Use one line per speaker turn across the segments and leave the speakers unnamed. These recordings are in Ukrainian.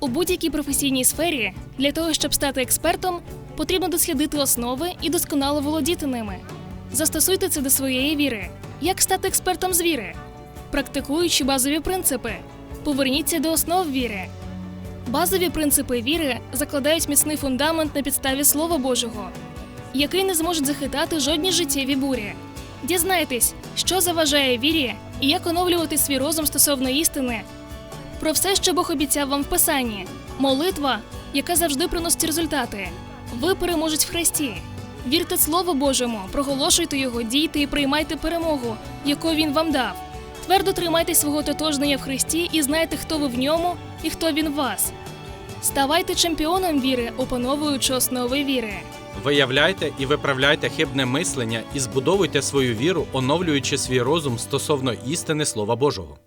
У будь-якій професійній сфері для того, щоб стати експертом, потрібно дослідити основи і досконало володіти ними. Застосуйте це до своєї віри. Як стати експертом з віри? Практикуючи базові принципи. Поверніться до основ віри. Базові принципи віри закладають міцний фундамент на підставі Слова Божого, який не зможуть захитати жодні життєві бурі. Дізнайтесь, що заважає вірі і як оновлювати свій розум стосовно істини, про все, що Бог обіцяв вам в Писанні. Молитва, яка завжди приносить результати. Ви переможете в Христі. Вірте Слову Божому, проголошуйте його, дійте і приймайте перемогу, яку він вам дав. Твердо тримайте свого тотожнення в Христі і знайте, хто ви в ньому і хто він в вас. Ставайте чемпіоном віри, опановуючи основи віри.
Виявляйте і виправляйте хибне мислення і збудовуйте свою віру, оновлюючи свій розум стосовно істини Слова Божого.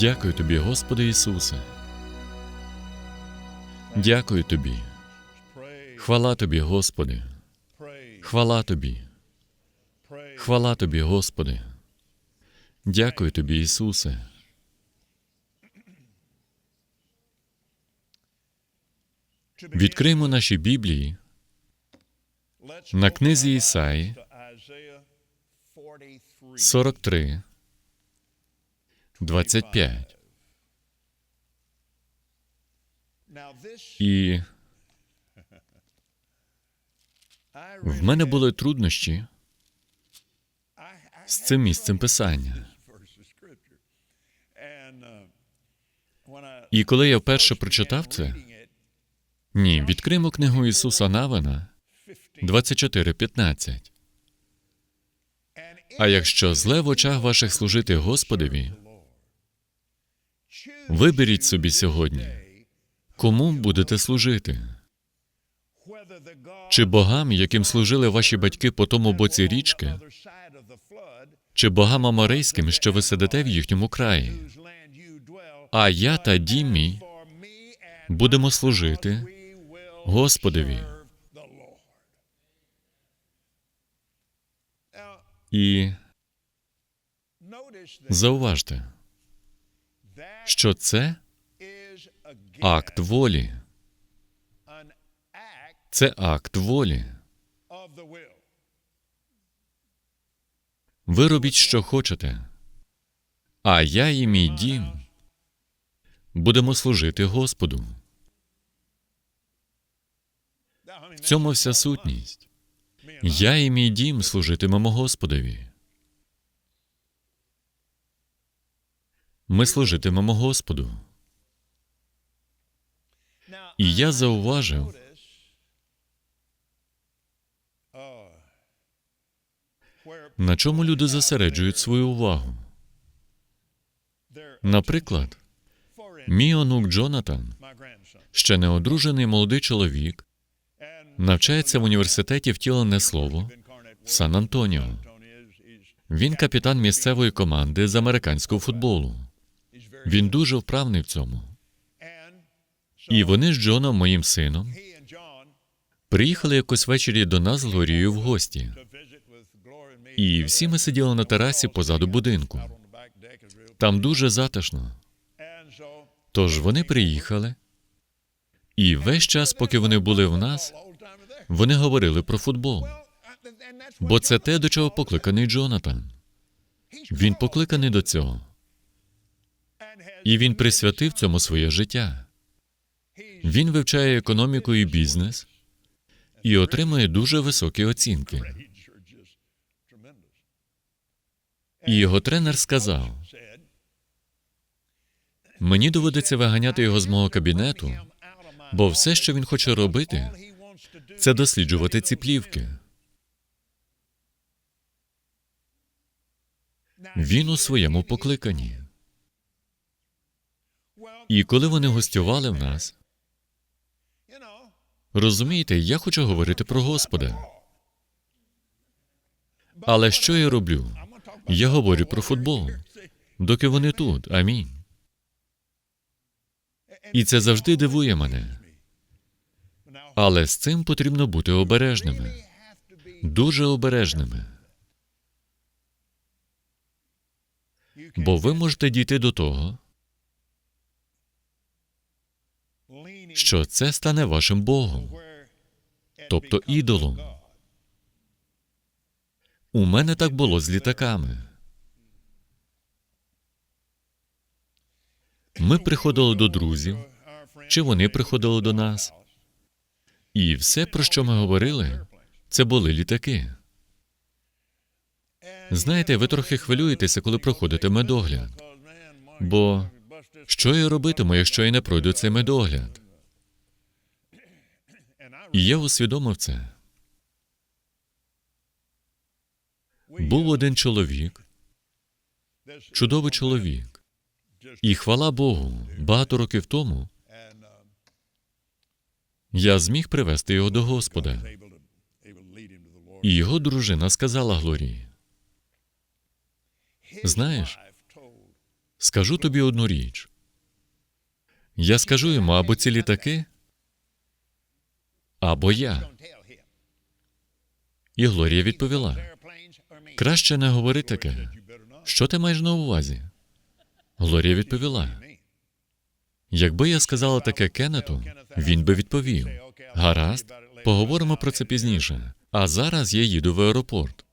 Дякую тобі, Господи Ісусе. Дякую тобі. Хвала тобі, Господи. Хвала тобі. Хвала тобі, Господи. Дякую тобі, Ісусе. Відкриємо наші Біблії
на книзі Ісаї
43, 25. І в мене були труднощі з цим місцем писання. І коли я вперше прочитав це, ні, відкримо книгу Ісуса Навина 24.15. А якщо зле в очах ваших служити Господові, виберіть собі сьогодні, кому будете служити, чи богам, яким служили ваші батьки по тому боці річки, чи богам аморейським, що ви сидите в їхньому краї. А я та дім мій будемо служити Господові. І зауважте, що це акт волі. Це акт волі. Ви робіть, що хочете, а я і мій дім будемо служити Господу. В цьому вся сутність. Я і мій дім служитимемо Господові. Ми служитимемо Господу. І я зауважив, на чому люди зосереджують свою увагу. Наприклад, мій онук Джонатан, ще не одружений молодий чоловік, навчається в університеті втілене слово Сан-Антоніо. Він капітан місцевої команди з американського футболу. Він дуже вправний в цьому. І вони з Джоном, моїм сином, приїхали якось ввечері до нас з Глорією в гості. І всі ми сиділи на терасі позаду будинку. Там дуже затишно. Тож вони приїхали, і весь час, поки вони були в нас, вони говорили про футбол. Бо це те, до чого покликаний Джонатан. Він покликаний до цього. І він присвятив цьому своє життя. Він вивчає економіку і бізнес і отримує дуже високі оцінки. І його тренер сказав: мені доведеться виганяти його з мого кабінету, бо все, що він хоче робити, це досліджувати ці плівки. Він у своєму покликанні. І коли вони гостювали в нас, розумієте, я хочу говорити про Господа. Але що я роблю? Я говорю про футбол, доки вони тут. Амінь. І це завжди дивує мене. Але з цим потрібно бути обережними, дуже обережними. Бо ви можете дійти до того, що це стане вашим Богом, тобто ідолом. У мене так було з літаками. Ми приходили до друзів, чи вони приходили до нас, і все, про що ми говорили, це були літаки. Знаєте, ви трохи хвилюєтеся, коли проходите медогляд. Бо що я робитиму, якщо я не пройду цей медогляд? І я усвідомив це. Був один чоловік, чудовий чоловік. І хвала Богу, багато років тому я зміг привести його до Господа. І його дружина сказала Глорії: Знаєш, скажу тобі одну річ. Я скажу йому або ці літаки, або я. І Глорія відповіла: краще не говори таке. Що ти маєш на увазі? Глорія відповіла: якби я сказала таке Кеннету, він би відповів: гаразд, поговоримо про це пізніше. А зараз я їду в аеропорт.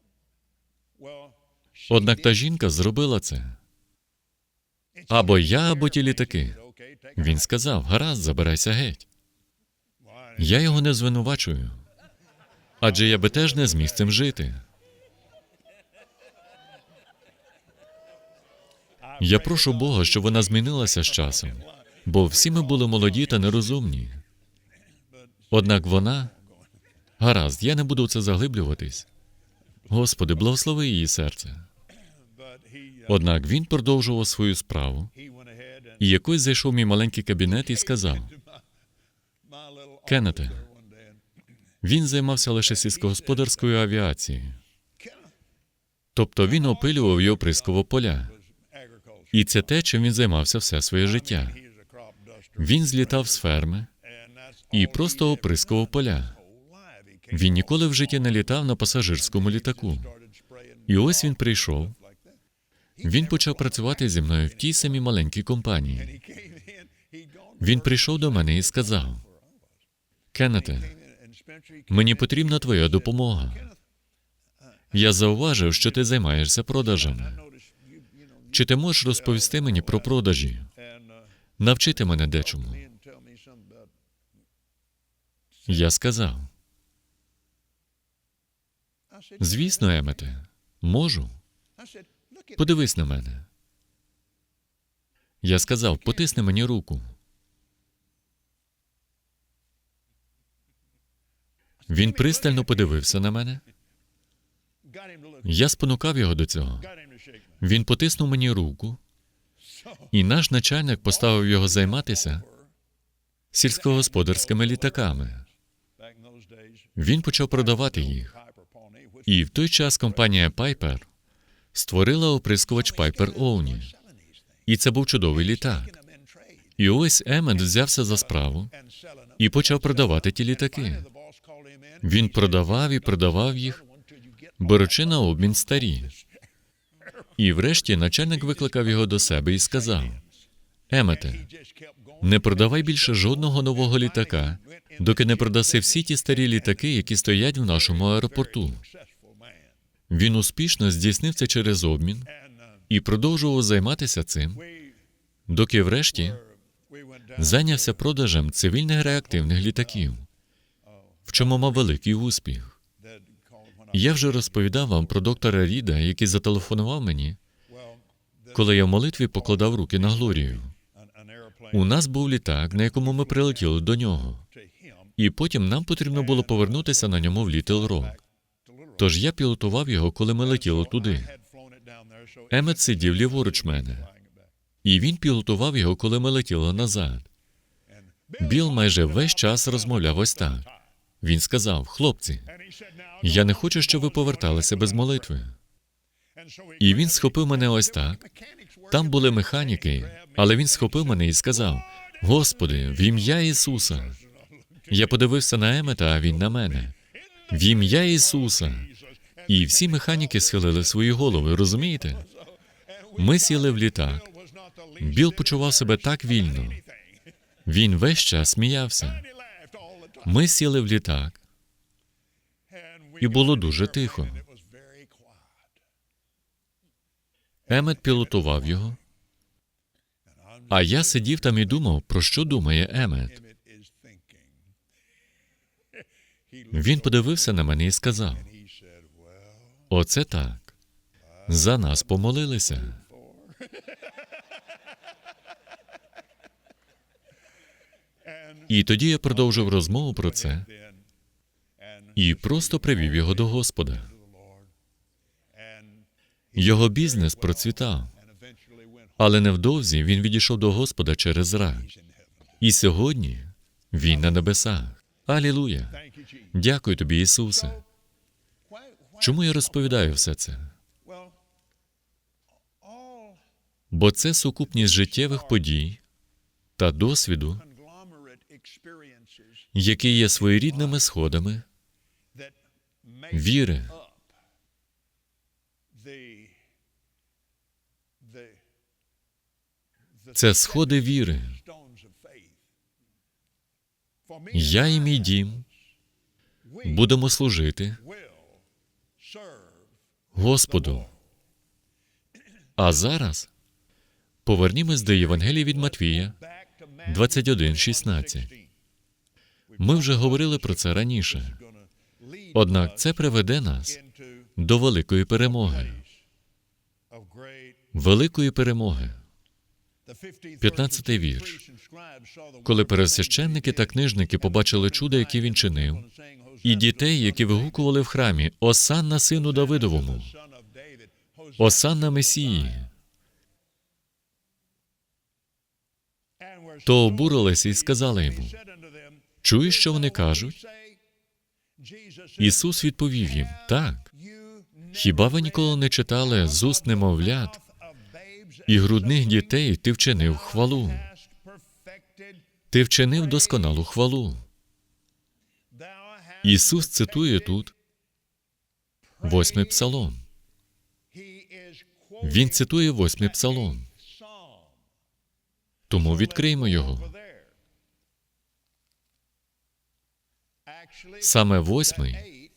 Однак та жінка зробила це. Або я, або ті літаки. Він сказав: гаразд, забирайся геть. Я його не звинувачую. Адже я би теж не зміг з цим жити. Я прошу Бога, щоб вона змінилася з часом, бо всі ми були молоді та нерозумні. Однак вона гаразд, я не буду в це заглиблюватись. Господи, благослови її серце. Однак він продовжував свою справу, і якось зайшов мій маленький кабінет і сказав: Кеннете, він займався лише сільськогосподарською авіацією. Тобто він опилював і оприскував поля. І це те, чим він займався все своє життя. Він злітав з ферми і просто оприскував поля. Він ніколи в житті не літав на пасажирському літаку. І ось він прийшов. Він почав працювати зі мною в тій самій маленькій компанії. Він прийшов до мене і сказав: Кеннете, мені потрібна твоя допомога. Я зауважив, що ти займаєшся продажами. Чи ти можеш розповісти мені про продажі? Навчити мене дечому. Я сказав. Звісно, Емете, можу. Подивись на мене. Я сказав, потисни мені руку. Він пристально подивився на мене. Я спонукав його до цього. Він потиснув мені руку, і наш начальник поставив його займатися сільськогосподарськими літаками. Він почав продавати їх. І в той час компанія Piper створила оприскувач Piper Ovni. І це був чудовий літак. І ось Емет взявся за справу і почав продавати ті літаки. Він продавав і продавав їх, беручи на обмін старі. І врешті начальник викликав його до себе і сказав: Емете, не продавай більше жодного нового літака, доки не продаси всі ті старі літаки, які стоять в нашому аеропорту. Він успішно здійснив це через обмін і продовжував займатися цим, доки врешті зайнявся продажем цивільних реактивних літаків, в чому мав великий успіх. Я вже розповідав вам про доктора Ріда, який зателефонував мені, коли я в молитві покладав руки на Глорію. У нас був літак, на якому ми прилетіли до нього, і потім нам потрібно було повернутися на ньому в Літл Рок. Тож я пілотував його, коли ми летіли туди. Емет сидів ліворуч мене, і він пілотував його, коли ми летіли назад. Біл майже весь час розмовляв ось так. Він сказав: Хлопці, я не хочу, щоб ви поверталися без молитви. І він схопив мене ось так. Там були механіки, але він схопив мене і сказав: Господи, в ім'я Ісуса. Я подивився на Емета, а він на мене. В ім'я Ісуса. І всі механіки схилили свої голови, розумієте? Ми сіли в літак. Біл почував себе так вільно. Він весь час сміявся. Ми сіли в літак, і було дуже тихо. Емет пілотував його. А я сидів там і думав, про що думає Емет. Він подивився на мене і сказав: Оце так. За нас помолилися. І тоді я продовжив розмову про це і просто привів його до Господа. Його бізнес процвітав, але невдовзі він відійшов до Господа через рак. І сьогодні він на небесах. Алілуя! Дякую тобі, Ісусе. Чому я розповідаю все це? Бо це сукупність життєвих подій та досвіду, які є своєрідними сходами віри. Це сходи віри. Я і мій дім будемо служити Господу. А зараз повернімось до Євангелія від Матвія 21.16. Ми вже говорили про це раніше. Однак це приведе нас до великої перемоги. Великої перемоги. 15-й вірш. Коли пересвященники та книжники побачили чудо, яке він чинив, і дітей, які вигукували в храмі Осанна сину Давидовому, Осанна Месії, то обурилися і сказали йому: Чуєш, що вони кажуть? Ісус відповів їм: Так. Хіба ви ніколи не читали з уст немовлят і грудних дітей ти вчинив хвалу? Ти вчинив досконалу хвалу. Ісус цитує тут восьмий псалом. Він цитує восьмий псалом. Тому відкриємо його. Саме восьмий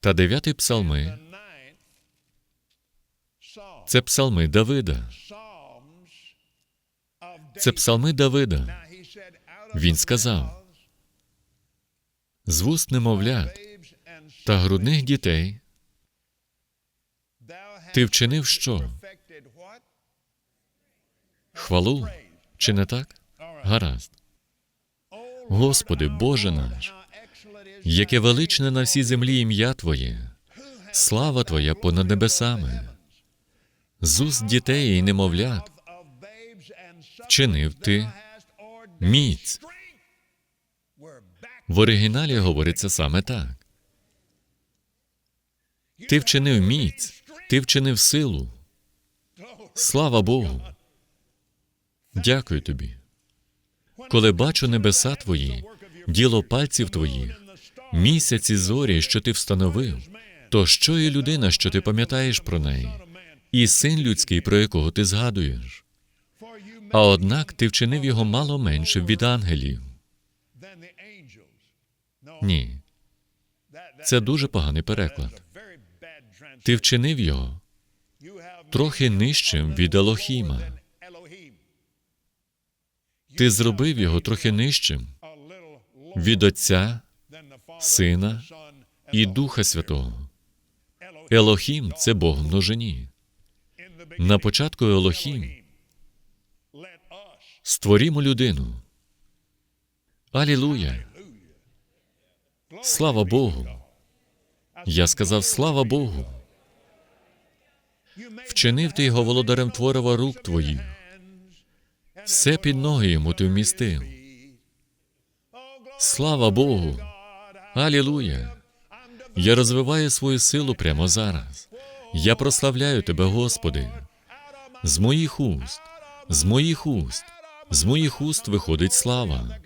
та дев'ятий псалми це псалми Давида. Це псалми Давида. Він сказав: з вуст немовлят та грудних дітей ти вчинив що? Хвалу? Чи не так? Гаразд. Господи, Боже наш, яке величне на всій землі ім'я Твоє, слава Твоя понад небесами. З уст дітей і немовлят вчинив ти міць. В оригіналі говориться саме так. Ти вчинив міць, ти вчинив силу. Слава Богу. Дякую тобі. Коли бачу небеса твої, діло пальців твоїх, місяці зорі, що ти встановив, то що є людина, що ти пам'ятаєш про неї, і син людський, про якого ти згадуєш. А однак ти вчинив його мало менше від ангелів. Ні, це дуже поганий переклад. Ти вчинив його трохи нижчим від Елохіма. Ти зробив його трохи нижчим від Отця, Сина і Духа Святого. Елохім це Бог в множині. На початку Елохім створімо людину. Алілуя! Слава Богу! Я сказав слава Богу. Вчинив ти його володарем творива рук твоїх. Все під ноги йому ти вмістив. Слава Богу! Алілуя! Я розвиваю свою силу прямо зараз. Я прославляю Тебе, Господи. З моїх уст, з моїх уст, з моїх уст виходить слава.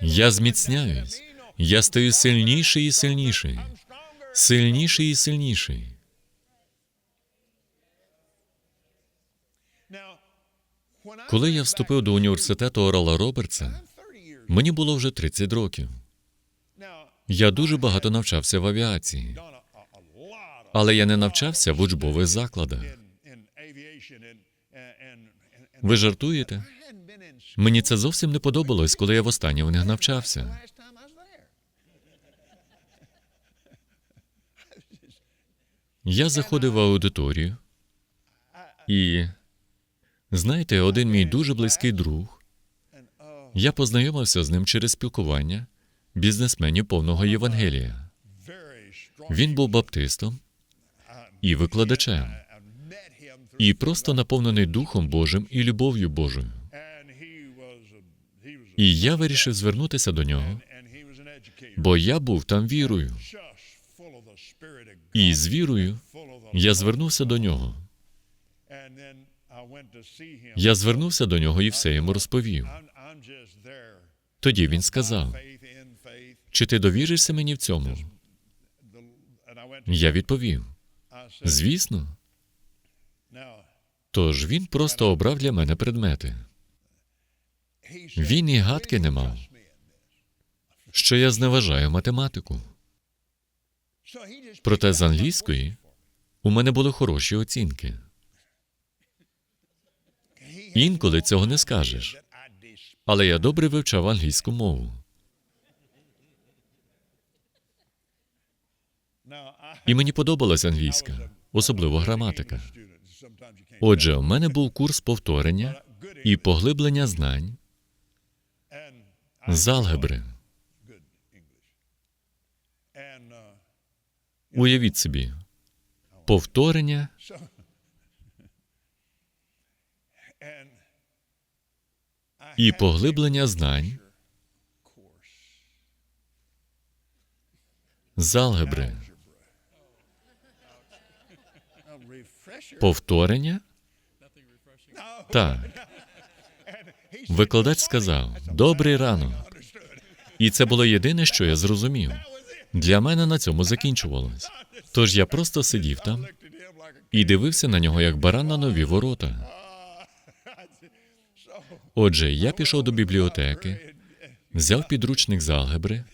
Я зміцняюсь, я стаю сильніший і сильніший, сильніший і сильніший. Коли я вступив до університету Орала Робертса, мені було вже 30 років. Я дуже багато навчався в авіації, але я не навчався в учбових закладах. Ви жартуєте? Мені це зовсім не подобалось, коли я востаннє в них навчався. Я заходив в аудиторію, і знаєте, один мій дуже близький друг. Я познайомився з ним через спілкування бізнесменів повного Євангелія. Він був баптистом і викладачем, і просто наповнений Духом Божим і любов'ю Божою. І я вирішив звернутися до нього, бо я був там вірою. І з вірою я звернувся до нього. Я звернувся до нього і все йому розповів. Тоді він сказав: Чи ти довіришся мені в цьому? Я відповів: Звісно. Тож він просто обрав для мене предмети. Він і гадки не мав, що я зневажаю математику. Проте з англійської у мене були хороші оцінки. Інколи цього не скажеш, але я добре вивчав англійську мову. І мені подобалась англійська, особливо граматика. Отже, у мене був курс повторення і поглиблення знань з алгебри. Уявіть собі, повторення і поглиблення знань з алгебри. Повторення? Так. Викладач сказав: Добрий ранок. І це було єдине, що я зрозумів. Для мене на цьому закінчувалось. Тож я просто сидів там і дивився на нього як баран на нові ворота. Отже, я пішов до бібліотеки, взяв підручник з алгебри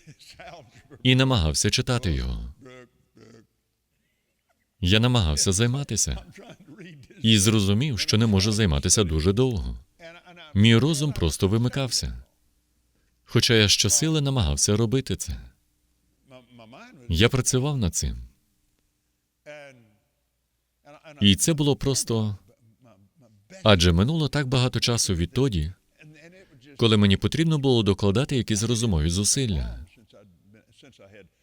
і намагався читати його. Я намагався займатися і зрозумів, що не можу займатися дуже довго. Мій розум просто вимикався. Хоча я щосили намагався робити це. Я працював над цим. І це було просто. Адже минуло так багато часу відтоді, коли мені потрібно було докладати якісь розумові зусилля.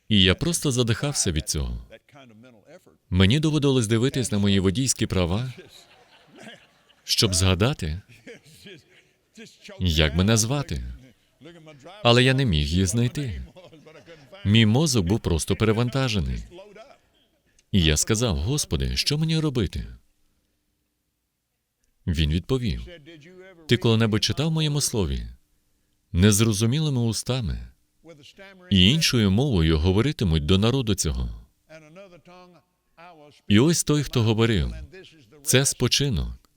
І я просто задихався від цього. Мені доводилось дивитись на мої водійські права, щоб згадати, як мене звати. Але я не міг її знайти. Мій мозок був просто перевантажений. І я сказав: Господи, що мені робити? Він відповів: Ти коли-небудь читав в моєму слові незрозумілими устами і іншою мовою говоритимуть до народу цього. І ось той, хто говорив: це спочинок,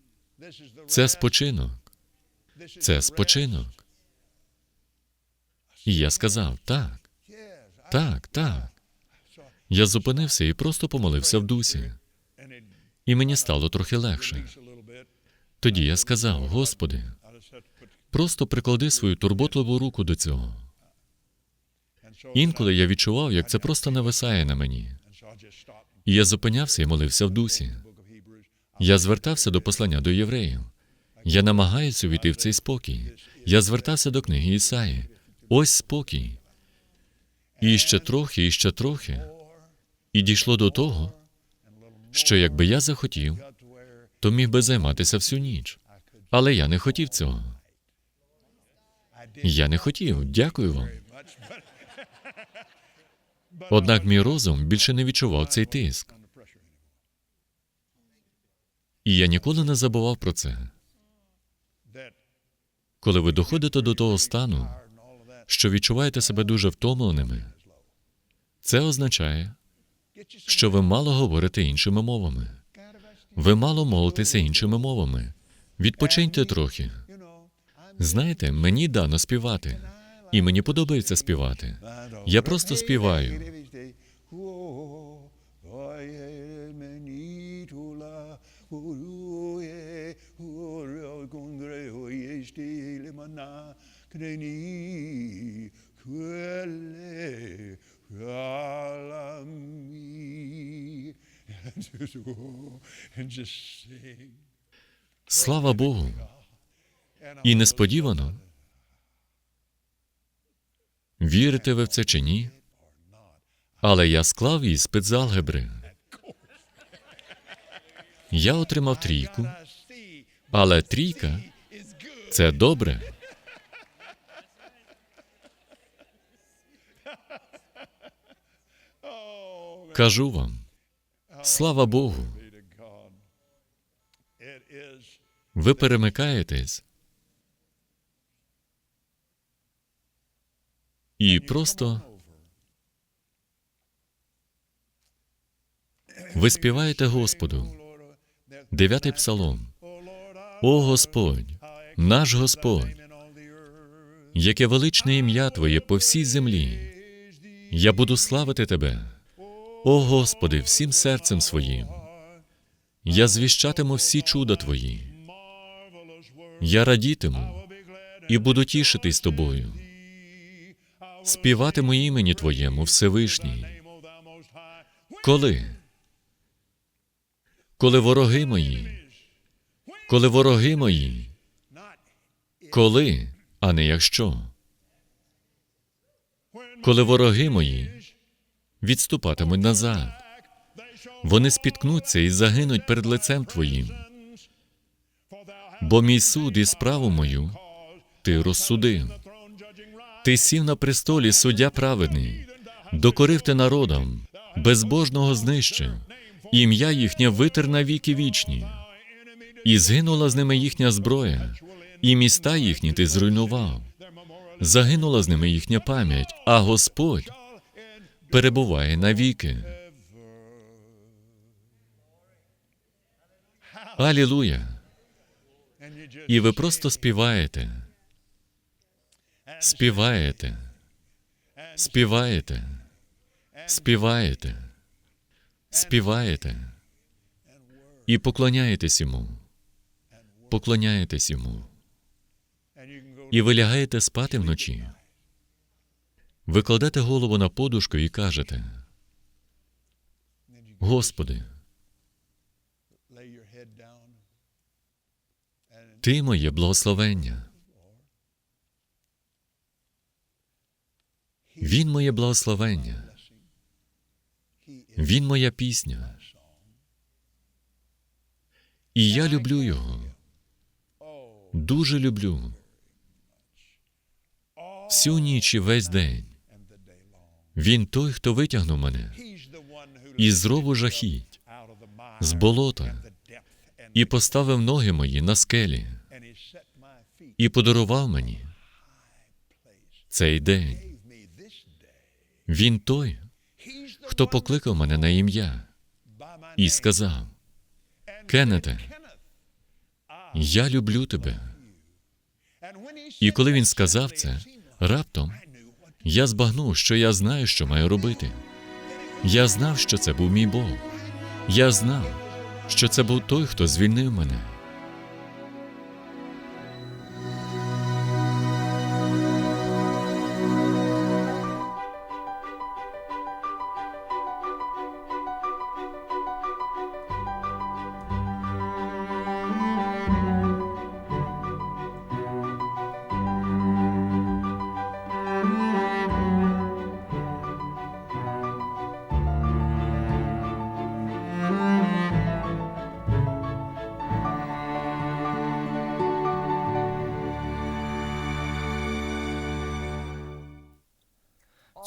це спочинок, це спочинок. І я сказав: так, так, так. Я зупинився і просто помолився в дусі. І мені стало трохи легше. Тоді я сказав: Господи, просто приклади свою турботливу руку до цього. Інколи я відчував, як це просто нависає на мені. І я зупинявся і молився в дусі. Я звертався до послання до євреїв. Я намагаюся увійти в цей спокій. Я звертався до книги Ісаї. Ось спокій. І ще трохи, і ще трохи. І дійшло до того, що якби я захотів, то міг би займатися всю ніч. Але я не хотів цього. Я не хотів. Дякую вам. Однак мій розум більше не відчував цей тиск. І я ніколи не забував про це. Коли ви доходите до того стану, що відчуваєте себе дуже втомленими, це означає, що ви мало говорите іншими мовами. Ви мало молитеся іншими мовами. Відпочиньте трохи. Знаєте, мені дано співати, і мені подобається співати. Я просто співаю. Слава Богу! І несподівано. Вірите ви в це чи ні? Але я склав іспит з алгебри. Я отримав трійку, але трійка це добре. Кажу вам, слава Богу, ви перемикаєтесь і просто ви співаєте Господу. Дев'ятий псалом. О Господь, наш Господь, яке величне ім'я Твоє по всій землі. Я буду славити Тебе. О Господи, всім серцем своїм. Я звіщатиму всі чуда Твої. Я радітиму і буду тішитись тобою. Співатиму імені Твоєму Всевишній. Коли? Коли вороги мої, коли вороги мої, коли, а не якщо. Коли вороги мої відступатимуть назад, вони спіткнуться і загинуть перед лицем Твоїм. Бо мій суд і справу мою ти розсудив. Ти сів на престолі суддя праведний, докорив ти народам, безбожного знищив, ім'я їхнє витер на віки вічні, і згинула з ними їхня зброя, і міста їхні ти зруйнував. Загинула з ними їхня пам'ять, а Господь перебуває навіки. Алілуя! І ви просто співаєте. Співаєте. Співаєте. Співаєте. Співаєте. І поклоняєтесь йому. Поклоняєтесь йому. І ви лягаєте спати вночі. Ви кладете голову на подушку і кажете: Господи. Ти моє благословення. Він моє благословення. Він моя пісня. І я люблю його. Дуже люблю. Всю ніч і весь день. Він той, хто витягнув мене із рову жахіть, з болота, і поставив ноги мої на скелі, і подарував мені цей день. Він той, хто покликав мене на ім'я і сказав: Кеннете, я люблю тебе. І коли він сказав це, раптом я збагнув, що я знаю, що маю робити. Я знав, що це був мій Бог. Я знав, що це був той, хто звільнив мене.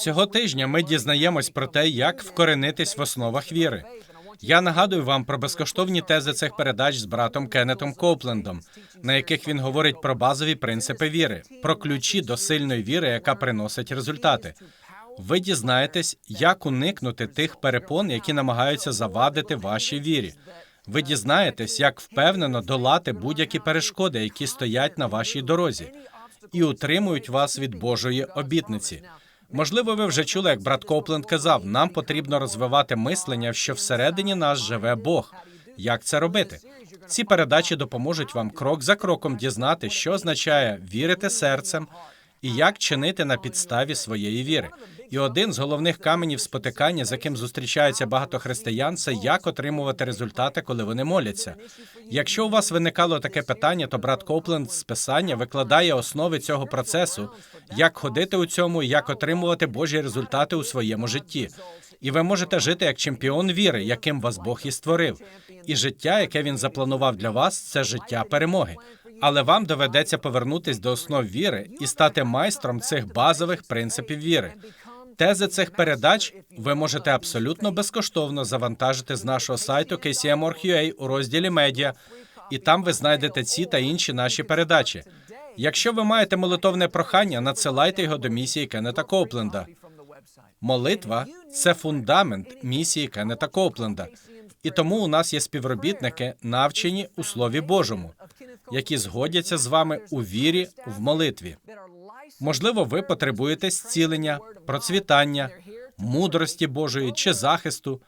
Цього тижня ми дізнаємось про те, як вкоренитись в основах віри. Я нагадую вам про безкоштовні тези цих передач з братом Кеннетом Коуплендом, на яких він говорить про базові принципи віри, про ключі до сильної віри, яка приносить результати. Ви дізнаєтесь, як уникнути тих перепон, які намагаються завадити вашій вірі. Ви дізнаєтесь, як впевнено долати будь-які перешкоди, які стоять на вашій дорозі, і утримують вас від Божої обітниці. Можливо, ви вже чули, як брат Копленд казав, нам потрібно розвивати мислення, що всередині нас живе Бог. Як це робити? Ці передачі допоможуть вам крок за кроком дізнати, що означає вірити серцем і як чинити на підставі своєї віри. І один з головних каменів спотикання, з яким зустрічається багато християн, це як отримувати результати, коли вони моляться. Якщо у вас виникало таке питання, то брат Копленд з писання викладає основи цього процесу, як ходити у цьому, як отримувати Божі результати у своєму житті. І ви можете жити як чемпіон віри, яким вас Бог і створив. І життя, яке він запланував для вас, це життя перемоги. Але вам доведеться повернутись до основ віри і стати майстром цих базових принципів віри. Тези цих передач ви можете абсолютно безкоштовно завантажити з нашого сайту KCM.org.ua у розділі медіа, і там ви знайдете ці та інші наші передачі. Якщо ви маєте молитовне прохання, надсилайте його до місії Кеннета Коупленда. Молитва це фундамент місії Кеннета Коупленда. І тому у нас є співробітники, навчені у Слові Божому, які згодяться з вами у вірі в молитві. Можливо, ви потребуєте зцілення, процвітання, мудрості Божої чи захисту.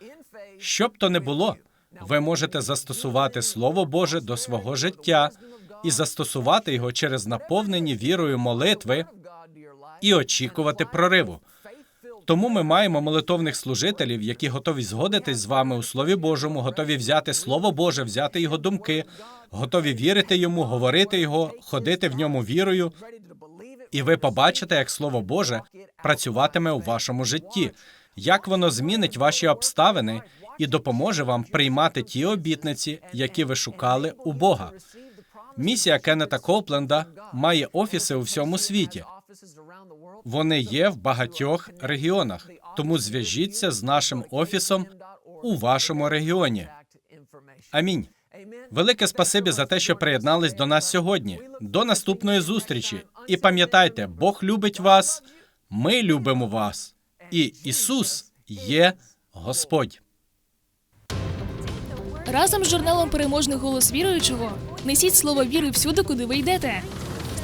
Що б то не було, ви можете застосувати Слово Боже до свого життя і застосувати його через наповнені вірою молитви і очікувати прориву. Тому ми маємо молитовних служителів, які готові згодитись з вами у Слові Божому, готові взяти Слово Боже, взяти його думки, готові вірити йому, говорити його, ходити в ньому вірою. І ви побачите, як Слово Боже працюватиме у вашому житті, як воно змінить ваші обставини і допоможе вам приймати ті обітниці, які ви шукали у Бога. Місія Кеннета Копленда має офіси у всьому світі. Вони є в багатьох регіонах, тому зв'яжіться з нашим офісом у вашому регіоні. Амінь. Велике спасибі за те, що приєднались до нас сьогодні. До наступної зустрічі. І пам'ятайте, Бог любить вас, ми любимо вас, і Ісус є Господь.
Разом з журналом Переможний голос віруючого несіть слово віри всюди, куди ви йдете.